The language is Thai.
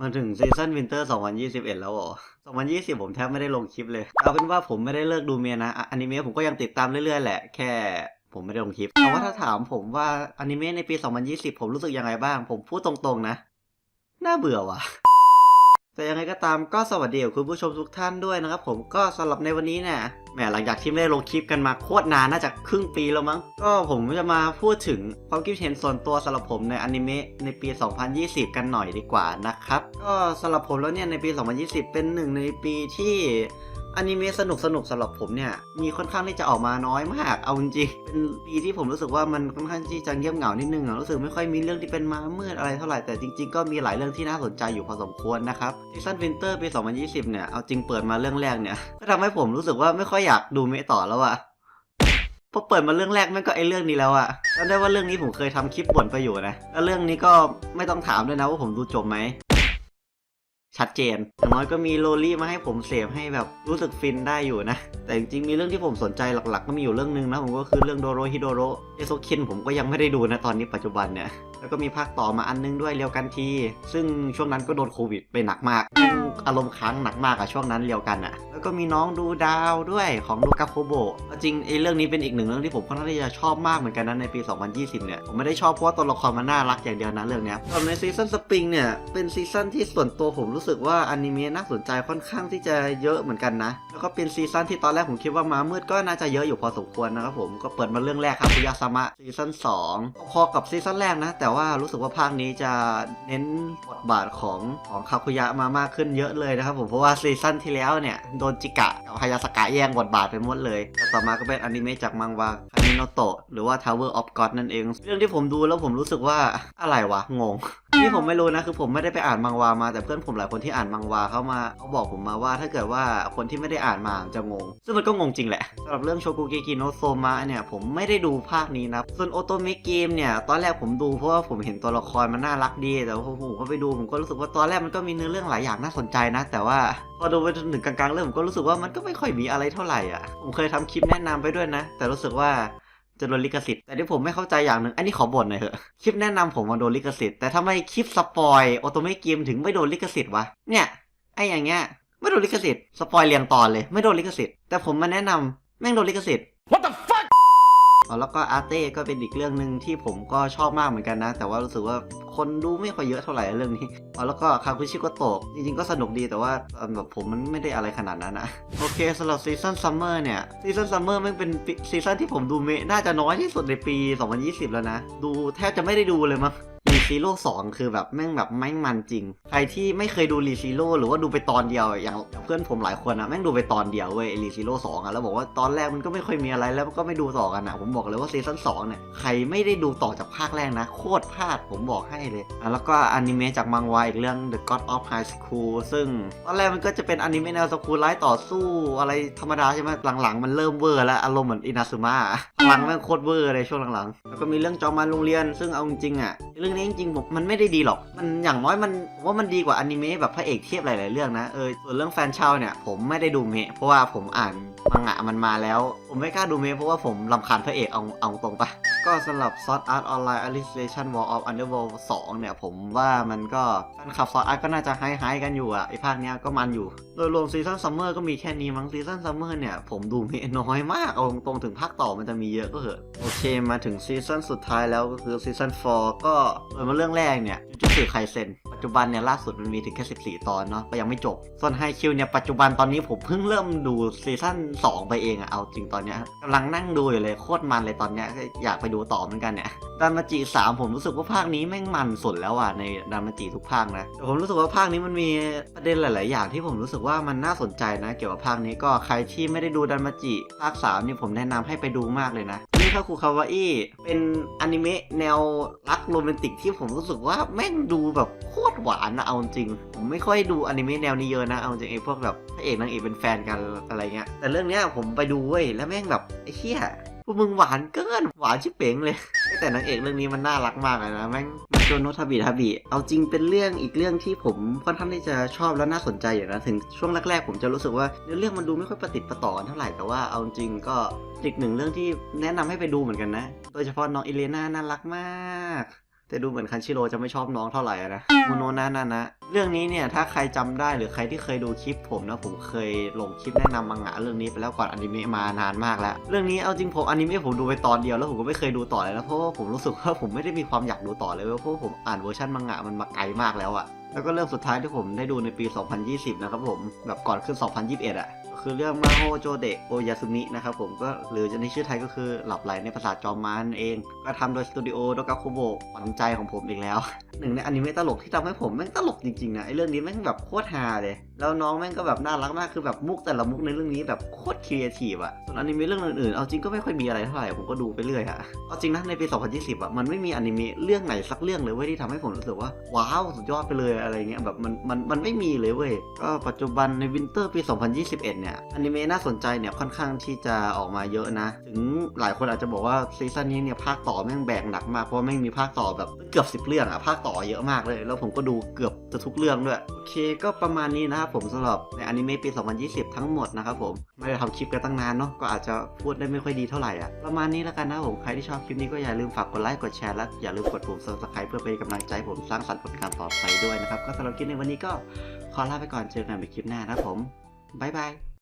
มาถึงซีซันวินเตอร์ 2021 แล้วเหรอ 2020 ผมแทบไม่ได้ลงคลิปเลย เอาเป็นว่าผมไม่ได้เลิกดูเมียนะอะอนิเมะผมก็ยังติดตามเรื่อยๆ แหละ แค่ผมไม่ได้ลงคลิป แต่ว่าถ้าถามผมว่าอนิเมะในปี 2020 ผมรู้สึกยังไงบ้าง ผมพูดตรงๆนะ น่าเบื่อว่ะ แต่ยังไงก็ตามก็สวัสดีกับคุณผู้ชมทุกท่านด้วยนะครับผมก็สำหรับในวันนี้เนี่ยแหมหลังจากที่ไม่ได้ลงคลิปกันมาโคตรนานน่าจะครึ่งปีแล้วมั้ง ก็ผมจะมาพูดถึงความคิดเห็นส่วนตัวสำหรับผมในอนิเมะในปี 2020 กันหน่อยดีกว่านะครับ ก็สำหรับผมแล้วเนี่ยในปี 2020 เป็นหนึ่งในปีที่ อนิเมะสนุกสนุกๆสำหรับผมเนี่ย มีค่อนข้างที่จะออกมาน้อยมาก เอาจริงเป็นปีที่ผมรู้สึกว่ามันค่อนข้างที่จะเงียบเหงานิดนึงอะรู้สึกไม่ค่อยมีเรื่องที่เป็นมามืดอะไรเท่าไหร่แต่จริงๆก็มีหลายเรื่องที่น่าสนใจอยู่พอสมควรนะครับซีซั่นวินเตอร์ปี 2020 เนี่ย เอาจริงเปิดมาเรื่องแรกเนี่ยก็ทำให้ผมรู้สึกว่าไม่ค่อยอยากดูเมะต่อแล้วอะพอเปิดมาเรื่องแรกแม่งก็ไอเรื่องนี้แล้วอะจำได้ว่าเรื่องนี้ผมเคยทำคลิปบ่นไปอยู่นะ แล้วเรื่องนี้ก็ไม่ต้องถามด้วยนะว่าผมดูจบไหม ชัดเจนอย่างน้อยก็มีโรลี่มาให้ผมเสพให้แบบรู้สึกฟินได้อยู่นะ แต่จริงๆ มีเรื่องที่ผมสนใจหลักๆ ก็มีอยู่เรื่องหนึงนะ ผมก็คือเรื่องโดโรฮิโดโรเอโซคินผมก็ยังไม่ได้ดูนะตอนนี้ปัจจุบันเนี่ย แล้วก็มีภาคต่อมาอันนึงด้วยเรียวกันที ซึ่งช่วงนั้นก็โดนโควิดไปหนักมาก อารมณ์ค้างหนักมากอะช่วงนั้นเรียวกันอะแล้วก็มีน้องดูดาวด้วยของลูกาโคโบจริงไอ้เรื่องนี้เป็นอีกหนึ่งเรื่องที่ผมค่อนข้างที่จะชอบมากเหมือนกันนะในปี 2020 เนี่ย ผมไม่ได้ชอบเพราะว่าตัวละครมันน่ารักอย่างเดียวนะเรื่องเนี้ยส่วนในซีซั่นสปริงเนี่ยเป็นซีซั่นที่ส่วนตัวผมรู้สึกว่าอนิเมะน่าสนใจค่อนข้างที่จะเยอะเหมือนกันนะ แล้วก็เป็นซีซั่นที่ตอนแรกผมคิดว่ามามืดก็น่าจะเยอะอยู่พอสมควรนะครับผมก็เปิดมาเรื่องแรกครับคุยาซามะซีซั่น2พอกับซีซั่นแรกนะแต่ว่ารู้สึกว่าภาคนี้จะเน้นบทบาทของของคาคุยะมามากขึ้นเยอะเลยนะครับผมเพราะว่าซีซั่นที่แล้วเนี่ยโดนจิกะกับฮายาสกะแย่งบทบาทไปหมดเลยแล้วต่อมาก็เป็นอนิเมะจากมังวาคามิโนโตะหรือว่า Tower of God นั่นเอง เรื่องที่ผมดูแล้วผมรู้สึกว่าอะไรวะงง นี่ผมไม่รู้นะคือผมไม่ได้ไปอ่านมังวามาแต่เพื่อนผมหลายคนที่อ่านมังวาเขามาเขาบอกผมมาว่าถ้าเกิดว่าคนที่ไม่ได้อ่านมาจะงง ซึ่งมันก็งงจริงแหละสำหรับเรื่องโชกุเกกิโนโซมะเนี่ยผมไม่ได้ดูภาคนี้นะส่วนโอโตเมะเกมเนี่ยตอนแรกผมดูเพราะว่าผมเห็นตัวละครมันน่ารักดีแต่ว่าผมก็ไปดูผมก็รู้สึกว่าตอนแรกมันก็มีเนื้อเรื่องหลายอย่างน่าสนใจนะ แต่ว่าพอดูไปจนถึงกลางๆเรื่องผมก็รู้สึกว่ามันก็ไม่ค่อยมีอะไรเท่าไหร่อะผมเคยทำคลิปแนะนำไปด้วยนะ แต่รู้สึกว่า จะโดนลิขสิทธิ์แต่ที่ผมไม่เข้าใจอย่างหนึ่งอันนี้ขอบ่นหน่อยเถอะคลิปแนะนำผมมาโดนลิขสิทธิ์แต่ทำไมคลิปสปอยโอโตเมเกมถึงไม่โดนลิขสิทธิ์วะเนี่ยไออย่างเงี้ยไม่โดนลิขสิทธิ์สปอยเรียงตอนเลยไม่โดนลิขสิทธิ์แต่ผมมาแนะนำแม่งโดนลิขสิทธิ์ What the fuck แล้วก็อาร์เต้ก็เป็นอีกเรื่องหนึ่งที่ผมก็ชอบมากเหมือนกันนะ แต่ว่ารู้สึกว่าคนดูไม่ค่อยเยอะเท่าไหร่เรื่องนี้อ๋อแล้วก็คาคุชิโกโตะจริงๆก็สนุกดีแต่ว่าแบบผมมันไม่ได้อะไรขนาดนั้นนะ โอเคสำหรับซีซันซัมเมอร์เนี่ยซีซันซัมเมอร์มันเป็นซีซันที่ผมดูเมน่าจะน้อยที่สุดในปี 2020 แล้วนะ ดูแทบจะไม่ได้ดูเลยมั้ง รีซีโร่สองคือแบบแม่งแบบแม่งมันจริง ใครที่ไม่เคยดูรีซีโร่หรือว่าดูไปตอนเดียวอย่างเพื่อนผมหลายคนอะแม่งดูไปตอนเดียวเว้ยรีซีโร่สองอะแล้วบอกว่าตอนแรกมันก็ไม่ค่อยมีอะไรแล้วก็ไม่ดูต่อกันอะผมบอกเลยว่าซีซั่นสองเนี่ยใครไม่ได้ดูต่อจากภาคแรกนะ โคตรพลาดผมบอกให้เลยอะแล้วก็อนิเมะจากมังวาอีกเรื่อง The God of High School ซึ่งตอนแรกมันก็จะเป็นอนิเมะแนวสกูลไลท์ต่อสู้อะไรธรรมดาใช่ไหมหลังๆ มันเริ่มเวอร์แล้วอารมณ์เหมือนอินาซึมะ ลังแม่งโคตรเวอร์เลยช่วงหลังๆ แล้วก็มีเรื่องจอมานโรงเรียน ซึ่งเอาจริงๆอะ เรื่องนี้จริงๆผมมันไม่ได้ดีหรอก มันอย่างน้อยมันว่ามันดีกว่าอนิเมะแบบพระเอกเทียบหลายๆเรื่องนะเออส่วนเรื่องแฟนเช่าเนี่ยผมไม่ได้ดูเมะเพราะว่าผมอ่านมังงะมันมาแล้ว ผมไม่กล้าดูเมะเพราะว่าผมลำคาญพระเอกเอาเอาตรงปะ ก็สำหรับ Sword Art Online Alicization War of Underworld 2 เนี่ย ผมว่ามันก็แฟนคลับ Sword Art ก็น่าจะไฮไฮกันอยู่อะไอภาคเนี้ยก็มันอยู่ โดยรวมซีซั่นซัมเมอร์ก็มีแค่นี้มั้งซีซั่นซัมเมอร์เนี่ย ผมดูมีน้อยมาก เอาตรงๆถึงภาคต่อมันจะมีเยอะก็เหอะ โอเคมาถึงซีซั่นสุดท้ายแล้วก็คือซีซั่น4ก็เปิดมาเรื่องแรกเนี่ยจุดสื่อไคเซน จจุบันเนี่ยล่าสุดมันมีถึงแค่ 14 ตอนเนาะก็ยังไม่จบ ส่วนไฮคิวเนี่ยปัจจุบันตอนนี้ผมเพิ่งเริ่มดูซีซั่น2 ไปเองอะเอาจริงตอนเนี้ยกำลังนั่งดูอยู่เลยโคตรมันเลยตอนเนี้ยอยากไปดูต่อเหมือนกันเนี่ยดันมาจิสามผมรู้สึกว่าภาคนี้แม่งมันสุดแล้วอะในดันมาจิทุกภาคนะแต่ผมรู้สึกว่าภาคนี้มันมีประเด็นหลาย ๆ อย่างที่ผมรู้สึกว่ามันน่าสนใจนะ เกี่ยวกับภาคนี้ก็ใครที่ไม่ได้ดูดันมาจิภาคสามนี่ผมแนะนำให้ไปดูมากเลยนะ คาคุคาวาอิเป็นอนิเมะแนวรักโรแมนติกที่ผมรู้สึกว่าแม่งดูแบบโคตรหวานนะเอาจริง ผมไม่ค่อยดูอนิเมะแนวนี้เยอะนะ เอาจริงไอ้พวกแบบพระเอกนางเอกเป็นแฟนกันอะไรเงี้ย แต่เรื่องเนี้ยผมไปดูเว้ยแล้วแม่งแบบไอ้เหี้ย พวกมึงหวานเกิน หวานชิบเป๋งเลย แต่นางเอกเรื่องนี้มันน่ารักมากเลยนะแม่งโจโนทาบิทาบิเอาจริงเป็นเรื่องอีกเรื่องที่ผมค่อนข้างที่จะชอบและน่าสนใจอยู่นะ ถึงช่วงแรกๆ ผมจะรู้สึกว่าเนื้อเรื่องมันดูไม่ค่อยประติดประต่อนเท่าไหร่แต่ว่าเอาจริงก็อีกหนึ่งเรื่องที่แนะนำให้ไปดูเหมือนกันนะ โดยเฉพาะน้องอิเลน่าน่ารักมาก แต่ดูเหมือนคันชิโร่จะไม่ชอบน้องเท่าไหร่อะนะโมโนนานานะ เรื่องนี้เนี่ยถ้าใครจำได้หรือใครที่เคยดูคลิปผมนะผมเคยลงคลิปแนะนำมังงะเรื่องนี้ไปแล้วก่อนอนิเมะมานานมากแล้ว เรื่องนี้เอาจริงผมอนิเมะผมดูไปตอนเดียวแล้วผมก็ไม่เคยดูต่อเลยนะเพราะว่าผมรู้สึกว่าผมไม่ได้มีความอยากดูต่อเลยเว้ยเพราะว่าผมอ่านเวอร์ชันมังงะมันมาไกลมากแล้วอะแล้วก็เรื่องสุดท้ายที่ผมได้ดูในปี 2020 นะครับผมแบบก่อนขึ้น 2021อะก็คือเรื่องมาโฮโจเดะโอยาสุมินะครับผมก็หรือจะในชื่อไทยก็คือหลับไหลในปราสาจอมมารนั่นเอง ก็ทำโดยสตูดิโอโดกาคุโบะขวัญใจของผมอีกแล้ว หนึ่งในอนิเมะตลกที่ทำให้ผมแม่งตลกจริงๆนะไอเรื่องนี้แม่งแบบโคตรฮาเลย แล้วน้องแม่งก็แบบน่ารักมากคือแบบมุกแต่ละมุกในเรื่องนี้แบบโคตรครีเอทีฟอะส่วนอนิเมะเรื่องอื่นๆเอาจริงก็ไม่ค่อยมีอะไรเท่าไหร่ผมก็ดูไปเรื่อยอะเอาจริงนะในปี 2020อะมันไม่มีอนิเมะเรื่องไหนสักเรื่องเลยเว้ยที่ทำให้ผมรู้สึกว่าว้าวสุดยอดไปเลยอะไรเงี้ยแบบมันมันมันไม่มีเลยเว้ยก็ปัจจุบันในวินเตอร์ปี 2021เนี่ยอนิเมะน่าสนใจเนี่ยค่อนข้างที่จะออกมาเยอะนะ ถึงหลายคนอาจจะบอกว่าซีซั่นนี้เนี่ยภาคต่อแม่งแบกหนักมากเพราะแม่งมีภาคต่อแบบเกือบ 10 เรื่องอะภาคต่อเยอะมากเลย แล้วผมก็ดูเกือบจะทุกเรื่องด้วยโอเค ก็ประมาณนี้นะครับผมสำหรับในอนิเมะปี 2020 ทั้งหมดนะครับผมไม่ได้ทำคลิปกันตั้งนานเนาะก็อาจจะพูดได้ไม่ค่อยดีเท่าไหร่อะประมาณนี้แล้วกันนะผมใครที่ชอบคลิปนี้ก็อย่าลืมฝากกดไลค์กดแชร์และอย่าลืมกดปุ่ม subscribe เพื่อเป็นกำลังใจผมสร้างสรรค์ผลงานต่อไปด้วยนะครับก็สำหรับคลิปในวันนี้ก็ขอลาไปก่อนเจอกันในคลิปหน้านะครับผมบ๊ายบาย